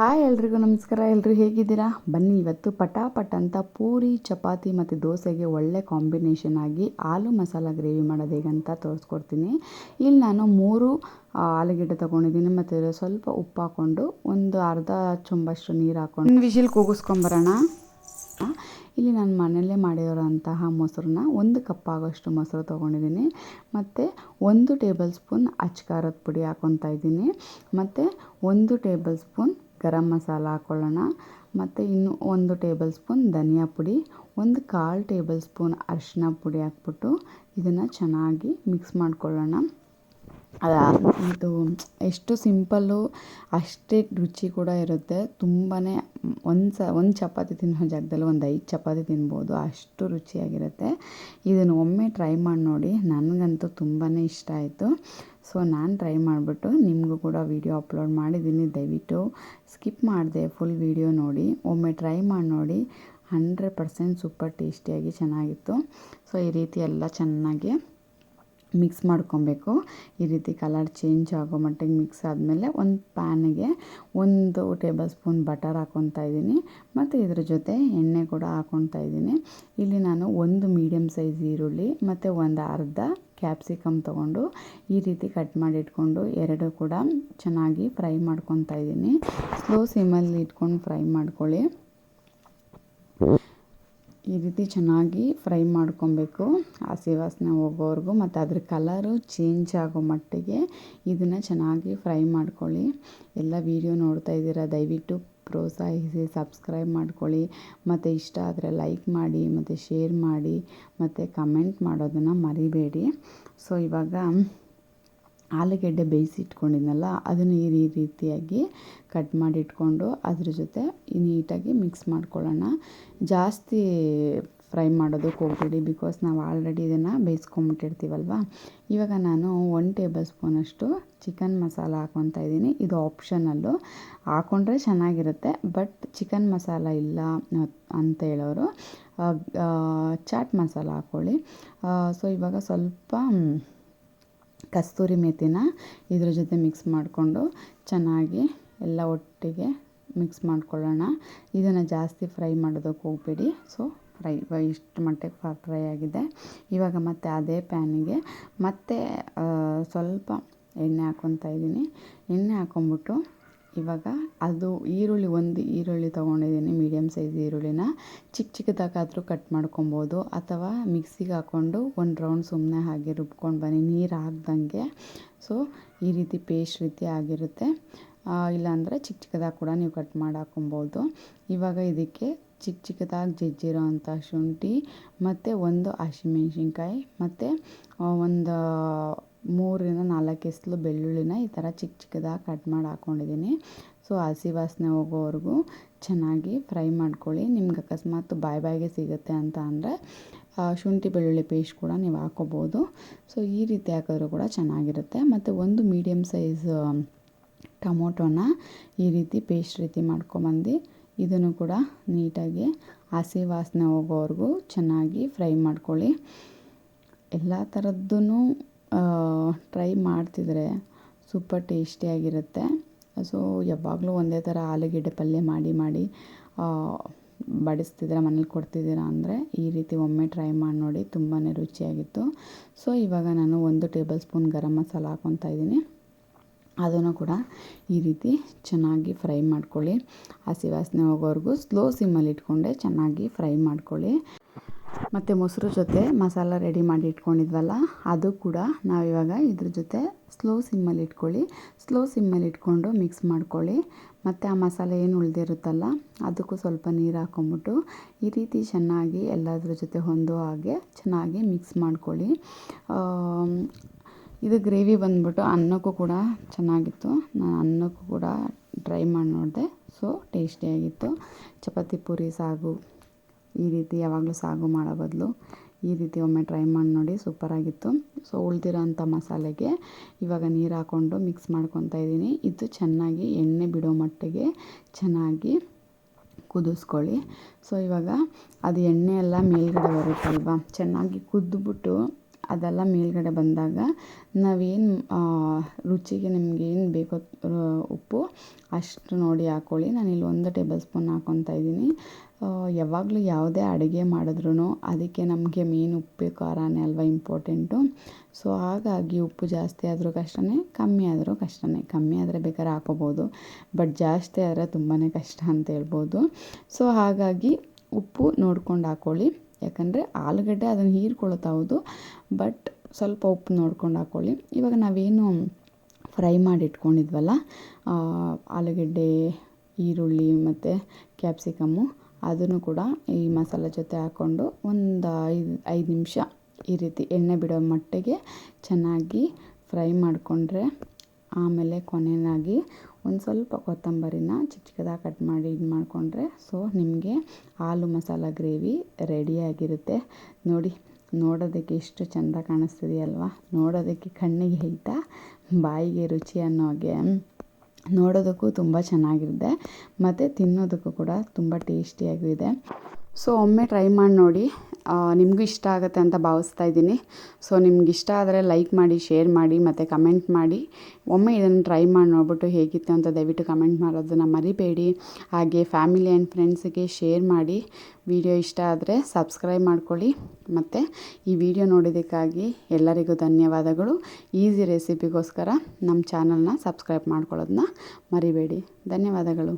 Hi ಎಲ್ರಿಗೂ ನಮಸ್ಕಾರ. ಎಲ್ಲರೂ ಹೇಗಿದ್ದೀರಾ? ಬನ್ನಿ ಇವತ್ತು ಪಟಾಪಟ್ ಅಂತ ಪೂರಿ, ಚಪಾತಿ ಮತ್ತು ದೋಸೆಗೆ ಒಳ್ಳೆ ಕಾಂಬಿನೇಷನ್ ಆಗಿ ಆಲೂ ಮಸಾಲ ಗ್ರೇವಿ ಮಾಡೋದು ಹೇಗಂತ ತೋರಿಸ್ಕೊಡ್ತೀನಿ. ಇಲ್ಲಿ ನಾನು ಮೂರು ಆಲೂಗಡ್ಡೆ ತೊಗೊಂಡಿದ್ದೀನಿ ಮತ್ತು ಸ್ವಲ್ಪ ಉಪ್ಪು ಹಾಕ್ಕೊಂಡು ಒಂದು ಅರ್ಧ ಚೊಂಬಷ್ಟು ನೀರು ಹಾಕ್ಕೊಂಡು ಒಂದು ವಿಷಿಲ್ ಕೂಗಿಸ್ಕೊಂಬರೋಣ. ಇಲ್ಲಿ ನಾನು ಮನೆಯಲ್ಲೇ ಮಾಡಿರೋಂತಹ ಮೊಸರನ್ನ ಒಂದು ಕಪ್ ಆಗೋಷ್ಟು ಮೊಸರು ತೊಗೊಂಡಿದ್ದೀನಿ ಮತ್ತು ಒಂದು ಟೇಬಲ್ ಸ್ಪೂನ್ ಅಚ್ಕಾರದ ಪುಡಿ ಹಾಕ್ಕೊತಾ ಇದ್ದೀನಿ ಮತ್ತು ಒಂದು ಟೇಬಲ್ ಸ್ಪೂನ್ ಗರಂ ಮಸಾಲ ಹಾಕ್ಕೊಳ್ಳೋಣ ಮತ್ತು ಇನ್ನು ಒಂದು ಟೇಬಲ್ ಸ್ಪೂನ್ ಧನಿಯಾ ಪುಡಿ, ಒಂದು ಕಾಲು ಟೇಬಲ್ ಸ್ಪೂನ್ ಅರಿಶಿನ ಪುಡಿ ಹಾಕ್ಬಿಟ್ಟು ಇದನ್ನು ಚೆನ್ನಾಗಿ ಮಿಕ್ಸ್ ಮಾಡ್ಕೊಳ್ಳೋಣ. ಇದು ಎಷ್ಟು ಸಿಂಪಲ್ಲು, ಅಷ್ಟೇ ರುಚಿ ಕೂಡ ಇರುತ್ತೆ. ತುಂಬಾ ಒಂದು ಸ, ಒಂದು ಚಪಾತಿ ತಿನ್ನೋ ಜಾಗದಲ್ಲಿ ಒಂದು ಐದು ಚಪಾತಿ ತಿನ್ಬೋದು. ಅಷ್ಟು ರುಚಿಯಾಗಿರುತ್ತೆ. ಇದನ್ನು ಒಮ್ಮೆ ಟ್ರೈ ಮಾಡಿ ನೋಡಿ. ನನಗಂತೂ ತುಂಬಾ ಇಷ್ಟ ಆಯಿತು. ಸೊ ನಾನು ಟ್ರೈ ಮಾಡಿಬಿಟ್ಟು ನಿಮಗೂ ಕೂಡ ವಿಡಿಯೋ ಅಪ್ಲೋಡ್ ಮಾಡಿದ್ದೀನಿ. ದಯವಿಟ್ಟು ಸ್ಕಿಪ್ ಮಾಡಿದೆ ಫುಲ್ ವಿಡಿಯೋ ನೋಡಿ. ಒಮ್ಮೆ ಟ್ರೈ ಮಾಡಿ ನೋಡಿ. ಹಂಡ್ರೆಡ್ ಪರ್ಸೆಂಟ್ ಸೂಪರ್ ಟೇಸ್ಟಿಯಾಗಿ ಚೆನ್ನಾಗಿತ್ತು. ಸೊ ಈ ರೀತಿ ಎಲ್ಲ ಚೆನ್ನಾಗಿ ಮಿಕ್ಸ್ ಮಾಡ್ಕೊಬೇಕು. ಈ ರೀತಿ ಕಲರ್ ಚೇಂಜ್ ಆಗೋ ಮಟ್ಟಿಗೆ ಮಿಕ್ಸ್ ಆದಮೇಲೆ ಒಂದು ಪ್ಯಾನಿಗೆ ಒಂದು ಟೇಬಲ್ ಸ್ಪೂನ್ ಬಟರ್ ಹಾಕ್ಕೊತಾ ಇದ್ದೀನಿ. ಮತ್ತು ಇದ್ರ ಜೊತೆ ಎಣ್ಣೆ ಕೂಡ ಹಾಕ್ಕೊತಾ ಇದ್ದೀನಿ. ಇಲ್ಲಿ ನಾನು ಒಂದು ಮೀಡಿಯಮ್ ಸೈಜ್ ಈರುಳ್ಳಿ ಮತ್ತು ಒಂದು ಅರ್ಧ ಕ್ಯಾಪ್ಸಿಕಮ್ ತೊಗೊಂಡು ಈ ರೀತಿ ಕಟ್ ಮಾಡಿ ಇಟ್ಕೊಂಡು ಎರಡು ಕೂಡ ಚೆನ್ನಾಗಿ ಫ್ರೈ ಮಾಡ್ಕೊತಾ ಇದ್ದೀನಿ. ಸ್ಲೋ ಸಿಮ್ಮಲ್ಲಿ ಇಟ್ಕೊಂಡು ಫ್ರೈ ಮಾಡ್ಕೊಳ್ಳಿ. ಈ ರೀತಿ ಚೆನ್ನಾಗಿ ಫ್ರೈ ಮಾಡ್ಕೊಬೇಕು. ಹಸಿ ವಾಸನೆ ಹೋಗೋವರೆಗೂ ಮತ್ತು ಅದ್ರ ಕಲರು ಚೇಂಜ್ ಆಗೋ ಮಟ್ಟಿಗೆ ಇದನ್ನು ಚೆನ್ನಾಗಿ ಫ್ರೈ ಮಾಡ್ಕೊಳ್ಳಿ. ಎಲ್ಲ ವೀಡಿಯೋ ನೋಡ್ತಾ ಇದ್ದೀರಾ, ದಯವಿಟ್ಟು ಪ್ರೋತ್ಸಾಹಿಸಿ, ಸಬ್ಸ್ಕ್ರೈಬ್ ಮಾಡ್ಕೊಳ್ಳಿ. ಮತ್ತು ಇಷ್ಟ ಆದರೆ ಲೈಕ್ ಮಾಡಿ, ಮತ್ತು ಶೇರ್ ಮಾಡಿ, ಮತ್ತು ಕಮೆಂಟ್ ಮಾಡೋದನ್ನು ಮರಿಬೇಡಿ. ಸೊ ಇವಾಗ ಆಲೂಗೆಡ್ಡೆ ಬೇಯಿಸಿಟ್ಕೊಂಡಿದ್ನಲ್ಲ, ಅದನ್ನು ಈ ರೀತಿಯಾಗಿ ಕಟ್ ಮಾಡಿ ಇಟ್ಕೊಂಡು ಅದ್ರ ಜೊತೆ ನೀಟಾಗಿ ಮಿಕ್ಸ್ ಮಾಡ್ಕೊಳ್ಳೋಣ. ಜಾಸ್ತಿ ಫ್ರೈ ಮಾಡೋದಕ್ಕೆ ಹೋಗ್ಬೇಡಿ, ಬಿಕಾಸ್ ನಾವು ಆಲ್ರೆಡಿ ಇದನ್ನು ಬೇಯಿಸ್ಕೊಂಬಿಟ್ಟಿರ್ತೀವಲ್ವ? ಇವಾಗ ನಾನು ಒನ್ ಟೇಬಲ್ ಸ್ಪೂನಷ್ಟು ಚಿಕನ್ ಮಸಾಲ ಹಾಕ್ಕೊತಾ ಇದ್ದೀನಿ. ಇದು ಆಪ್ಷನಲ್ಲು. ಹಾಕ್ಕೊಂಡ್ರೆ ಚೆನ್ನಾಗಿರುತ್ತೆ, ಬಟ್ ಚಿಕನ್ ಮಸಾಲ ಇಲ್ಲ ಅಂತ ಹೇಳೋರು ಚಾಟ್ ಮಸಾಲ ಹಾಕ್ಕೊಳ್ಳಿ. ಸೊ ಇವಾಗ ಸ್ವಲ್ಪ ಕಸ್ತೂರಿ ಮೇಥಿನ ಇದ್ರ ಜೊತೆ ಮಿಕ್ಸ್ ಮಾಡಿಕೊಂಡು ಚೆನ್ನಾಗಿ ಎಲ್ಲ ಒಟ್ಟಿಗೆ ಮಿಕ್ಸ್ ಮಾಡ್ಕೊಳ್ಳೋಣ. ಇದನ್ನು ಜಾಸ್ತಿ ಫ್ರೈ ಮಾಡೋದಕ್ಕೆ ಹೋಗಬೇಡಿ. ಸೊ ಫ್ರೈ ಇಷ್ಟು ಮಟ್ಟಿಗೆ ಫ್ರೈ ಆಗಿದೆ. ಇವಾಗ ಮತ್ತೆ ಅದೇ ಪ್ಯಾನಿಗೆ ಮತ್ತೆ ಸ್ವಲ್ಪ ಎಣ್ಣೆ ಹಾಕ್ಕೊತಾ ಇದ್ದೀನಿ. ಎಣ್ಣೆ ಹಾಕ್ಕೊಂಬಿಟ್ಟು ಇವಾಗ ಅದು ಈರುಳ್ಳಿ, ಒಂದು ಈರುಳ್ಳಿ ತೊಗೊಂಡಿದ್ದೀನಿ ಮೀಡಿಯಮ್ ಸೈಜ್ ಈರುಳ್ಳಿನ. ಚಿಕ್ಕ ಚಿಕ್ಕದಾಗಾದರೂ ಕಟ್ ಮಾಡ್ಕೊಬೋದು. ಅಥವಾ ಮಿಕ್ಸಿಗೆ ಹಾಕ್ಕೊಂಡು ಒಂದು ರೌಂಡ್ ಸುಮ್ಮನೆ ಹಾಗೆ ರುಬ್ಕೊಂಡು ಬನ್ನಿ. ನೀರು ಹಾಕ್ದಂಗೆ ಸೊ ಈ ರೀತಿ ಪೇಸ್ಟ್ ರೀತಿ ಆಗಿರುತ್ತೆ. ಇಲ್ಲಾಂದರೆ ಚಿಕ್ಕ ಚಿಕ್ಕದಾಗಿ ಕೂಡ ನೀವು ಕಟ್ ಮಾಡಿ ಹಾಕೊಬೋದು ಇವಾಗ ಇದಕ್ಕೆ ಚಿಕ್ಕ ಚಿಕ್ಕದಾಗಿ ಜಜ್ಜಿರೋ ಅಂಥ ಶುಂಠಿ, ಮತ್ತು ಒಂದು ಹಸಿಮೆಣ್ಸಿನ್ಕಾಯಿ, ಮತ್ತು ಒಂದು ಮೂರರಿಂದ ನಾಲ್ಕು ಎಸ್ಲು ಬೆಳ್ಳುಳ್ಳಿನ ಈ ಥರ ಚಿಕ್ಕ ಚಿಕ್ಕದಾಗಿ ಕಟ್ ಮಾಡಿ ಹಾಕ್ಕೊಂಡಿದ್ದೀನಿ. ಸೊ ಹಸಿ ವಾಸನೆ ಹೋಗೋವರೆಗೂ ಚೆನ್ನಾಗಿ ಫ್ರೈ ಮಾಡ್ಕೊಳ್ಳಿ. ನಿಮ್ಗೆ ಅಕಸ್ಮಾತ್ ಬಾಯಿ ಬಾಯಿಗೆ ಸಿಗುತ್ತೆ ಅಂತ ಅಂದರೆ ಶುಂಠಿ ಬೆಳ್ಳುಳ್ಳಿ ಪೇಸ್ಟ್ ಕೂಡ ನೀವು ಹಾಕ್ಕೋಬೋದು. ಸೊ ಈ ರೀತಿ ಹಾಕಿದ್ರು ಕೂಡ ಚೆನ್ನಾಗಿರುತ್ತೆ. ಮತ್ತು ಒಂದು ಮೀಡಿಯಮ್ ಸೈಜ್ ಟೊಮೊಟೊನ ಈ ರೀತಿ ಪೇಸ್ಟ್ ರೀತಿ ಮಾಡ್ಕೊಂಬಂದು ಇದನ್ನು ಕೂಡ ನೀಟಾಗಿ ಹಸಿ ವಾಸನೆ ಹೋಗೋವರೆಗೂ ಚೆನ್ನಾಗಿ ಫ್ರೈ ಮಾಡ್ಕೊಳ್ಳಿ. ಎಲ್ಲ ಥರದ್ದೂ ಟ್ರೈ ಮಾಡ್ತಿದ್ರೆ ಸೂಪರ್ ಟೇಸ್ಟಿಯಾಗಿರುತ್ತೆ ಸೊ ಯಾವಾಗಲೂ ಒಂದೇ ಥರ ಆಲೂಗೆಡ್ಡೆ ಪಲ್ಯ ಮಾಡಿ ಮಾಡಿ ಬಡಿಸ್ತಿದ್ದೀರ ಮನೇಲಿ ಕೊಡ್ತಿದ್ದೀರಾ ಅಂದರೆ ಈ ರೀತಿ ಒಮ್ಮೆ ಟ್ರೈ ಮಾಡಿ ನೋಡಿ ತುಂಬಾ ರುಚಿಯಾಗಿತ್ತು. ಸೊ ಇವಾಗ ನಾನು ಒಂದು ಟೇಬಲ್ ಸ್ಪೂನ್ ಗರಂ ಮಸಾಲ ಹಾಕೊತಾ ಇದ್ದೀನಿ. ಅದನ್ನು ಕೂಡ ಈ ರೀತಿ ಚೆನ್ನಾಗಿ ಫ್ರೈ ಮಾಡ್ಕೊಳ್ಳಿ. ಹಸಿ ವಾಸನೆ ಹೋಗೋವರೆಗೂ ಸ್ಲೋ ಸಿಮ್ಮಲ್ಲಿ ಇಟ್ಕೊಂಡೆ ಚೆನ್ನಾಗಿ ಫ್ರೈ ಮಾಡ್ಕೊಳ್ಳಿ. ಮತ್ತು ಮೊಸರು ಜೊತೆ ಮಸಾಲ ರೆಡಿ ಮಾಡಿ ಇಟ್ಕೊಂಡಿದ್ವಲ್ಲ, ಅದು ಕೂಡ ನಾವಿವಾಗ ಇದ್ರ ಜೊತೆ ಸ್ಲೋ ಸಿಮ್ಮಲ್ಲಿ ಇಟ್ಕೊಳ್ಳಿ. ಸ್ಲೋ ಸಿಮ್ಮಲ್ಲಿ ಇಟ್ಕೊಂಡು ಮಿಕ್ಸ್ ಮಾಡ್ಕೊಳ್ಳಿ. ಮತ್ತು ಆ ಮಸಾಲೆ ಏನು ಉಳಿದಿರುತ್ತಲ್ಲ, ಅದಕ್ಕೂ ಸ್ವಲ್ಪ ನೀರು ಹಾಕೊಂಬಿಟ್ಟು ಈ ರೀತಿ ಚೆನ್ನಾಗಿ ಎಲ್ಲದ್ರ ಜೊತೆ ಹೊಂದೋ ಹಾಗೆ ಚೆನ್ನಾಗಿ ಮಿಕ್ಸ್ ಮಾಡ್ಕೊಳ್ಳಿ. ಇದು ಗ್ರೇವಿ ಬಂದ್ಬಿಟ್ಟು ಅನ್ನಕ್ಕೂ ಕೂಡ ಚೆನ್ನಾಗಿತ್ತು. ನಾನು ಅನ್ನಕ್ಕೂ ಕೂಡ ಟ್ರೈ ಮಾಡಿ ನೋಡಿದೆ ಸೊ ಟೇಸ್ಟಿಯಾಗಿತ್ತು ಚಪಾತಿ ಪೂರಿ ಸಾಗು. ಈ ರೀತಿ ಯಾವಾಗಲೂ ಸಾಗು ಮಾಡೋ ಬದಲು ಈ ರೀತಿ ಒಮ್ಮೆ ಟ್ರೈ ಮಾಡಿ ನೋಡಿ ಸೂಪರಾಗಿತ್ತು ಸೊ ಉಳಿದಿರೋ ಅಂಥ ಮಸಾಲೆಗೆ ಇವಾಗ ನೀರು ಹಾಕ್ಕೊಂಡು ಮಿಕ್ಸ್ ಮಾಡ್ಕೊತಾ ಇದ್ದೀನಿ. ಇದು ಚೆನ್ನಾಗಿ ಎಣ್ಣೆ ಬಿಡೋ ಮಟ್ಟಿಗೆ ಚೆನ್ನಾಗಿ ಕುದಿಸ್ಕೊಳ್ಳಿ. ಸೊ ಇವಾಗ ಅದು ಎಣ್ಣೆ ಎಲ್ಲ ಮೇಲ್ಗಡೆ ಬರುತ್ತಲ್ವ? ಚೆನ್ನಾಗಿ ಕುದ್ದುಬಿಟ್ಟು ಅದೆಲ್ಲ ಮೇಲ್ಗಡೆ ಬಂದಾಗ ನಾವೇನು ರುಚಿಗೆ ನಿಮ್ಗೆ ಏನು ಬೇಕೋ ಉಪ್ಪು ಅಷ್ಟು ನೋಡಿ ಹಾಕ್ಕೊಳ್ಳಿ ನಾನಿಲ್ಲಿ ಒಂದು ಟೇಬಲ್ ಸ್ಪೂನ್ ಹಾಕ್ಕೊತಾ ಇದ್ದೀನಿ. ಯಾವಾಗಲೂ ಯಾವುದೇ ಅಡುಗೆ ಮಾಡಿದ್ರೂ ಅದಕ್ಕೆ ನಮಗೆ ಮೇನ್, ಉಪ್ಪು, ಖಾರನೇ ಅಲ್ವಾ ಇಂಪಾರ್ಟೆಂಟು ಸೊ ಹಾಗಾಗಿ ಉಪ್ಪು ಜಾಸ್ತಿ ಆದರೂ ಕಷ್ಟನೇ, ಕಮ್ಮಿ ಆದರೂ ಕಷ್ಟನೇ. ಕಮ್ಮಿ ಆದರೆ ಬೇಕಾದ್ರೆ ಹಾಕೋಬೋದು ಬಟ್ ಜಾಸ್ತಿ ಆದರೆ ತುಂಬಾ ಕಷ್ಟ ಅಂತ ಹೇಳ್ಬೋದು. ಸೊ ಹಾಗಾಗಿ ಉಪ್ಪು ನೋಡ್ಕೊಂಡು ಹಾಕ್ಕೊಳ್ಳಿ ಯಾಕಂದರೆ ಆಲೂಗಡ್ಡೆ ಅದನ್ನು ಹೀರ್ಕೊಳ್ತಾ ಹೌದು ಬಟ್ ಸ್ವಲ್ಪ ಉಪ್ಪು ನೋಡ್ಕೊಂಡು ಹಾಕ್ಕೊಳ್ಳಿ ಇವಾಗ ನಾವೇನು ಫ್ರೈ ಮಾಡಿ ಇಟ್ಕೊಂಡಿದ್ವಲ್ಲ ಆಲೂಗೆಡ್ಡೆ, ಈರುಳ್ಳಿ ಮತ್ತು ಕ್ಯಾಪ್ಸಿಕಮ್ಮು ಅದನ್ನು ಕೂಡ ಈ ಮಸಾಲೆ ಜೊತೆ ಹಾಕ್ಕೊಂಡು ಒಂದು ಐದು ಐದು ನಿಮಿಷ ಈ ರೀತಿ ಎಣ್ಣೆ ಬಿಡೋ ಮಟ್ಟಿಗೆ ಚೆನ್ನಾಗಿ ಫ್ರೈ ಮಾಡಿಕೊಂಡ್ರೆ ಆಮೇಲೆ ಕೊನೆಯಾಗಿ ಒಂದು ಸ್ವಲ್ಪ ಕೊತ್ತಂಬರಿನ ಚಿಕ್ಕ ಚಿಕ್ಕದಾಗಿ ಕಟ್ ಮಾಡಿ ಇದು ಮಾಡಿಕೊಂಡ್ರೆ ಸೊ ನಿಮಗೆ ಹಾಲು ಮಸಾಲ ಗ್ರೇವಿ ರೆಡಿಯಾಗಿರುತ್ತೆ ನೋಡಿ, ನೋಡೋದಕ್ಕೆ ಎಷ್ಟು ಚೆಂದ ಕಾಣಿಸ್ತಿದೆಯಲ್ವಾ? ನೋಡೋದಕ್ಕೆ ಕಣ್ಣಿಗೆ ಹೇಳ್ತಾ ಬಾಯಿಗೆ ರುಚಿ ಅನ್ನೋ ಹಾಗೆ ನೋಡೋದಕ್ಕೂ ತುಂಬ ಚೆನ್ನಾಗಿರುತ್ತೆ. ಮತ್ತು ತಿನ್ನೋದಕ್ಕೂ ಕೂಡ ತುಂಬ ಟೇಸ್ಟಿಯಾಗಿದೆ ಸೊ ಒಮ್ಮೆ ಟ್ರೈ ಮಾಡಿ ನೋಡಿ. ನಿಮಗೂ ಇಷ್ಟ ಆಗುತ್ತೆ ಅಂತ ಭಾವಿಸ್ತಾ ಇದ್ದೀನಿ. ಸೊ ನಿಮ್ಗೆ ಇಷ್ಟ ಆದರೆ ಲೈಕ್ ಮಾಡಿ, ಶೇರ್ ಮಾಡಿ, ಮತ್ತು ಕಮೆಂಟ್ ಮಾಡಿ. ಒಮ್ಮೆ ಇದನ್ನು ಟ್ರೈ ಮಾಡಿ ನೋಡ್ಬಿಟ್ಟು ಹೇಗಿತ್ತು ಅಂತ ದಯವಿಟ್ಟು ಕಮೆಂಟ್ ಮಾಡೋದನ್ನು ಮರಿಬೇಡಿ. ಹಾಗೆ ಫ್ಯಾಮಿಲಿ ಆ್ಯಂಡ್ ಫ್ರೆಂಡ್ಸಿಗೆ ಶೇರ್ ಮಾಡಿ. ವಿಡಿಯೋ ಇಷ್ಟ ಆದರೆ ಸಬ್ಸ್ಕ್ರೈಬ್ ಮಾಡ್ಕೊಳ್ಳಿ. ಮತ್ತು ಈ ವಿಡಿಯೋ ನೋಡಿದ್ದಕ್ಕಾಗಿ ಎಲ್ಲರಿಗೂ ಧನ್ಯವಾದಗಳು. ಈಸಿ ರೆಸಿಪಿಗೋಸ್ಕರ ನಮ್ಮ ಚಾನಲ್ನ ಸಬ್ಸ್ಕ್ರೈಬ್ ಮಾಡ್ಕೊಳ್ಳೋದನ್ನ ಮರಿಬೇಡಿ. ಧನ್ಯವಾದಗಳು.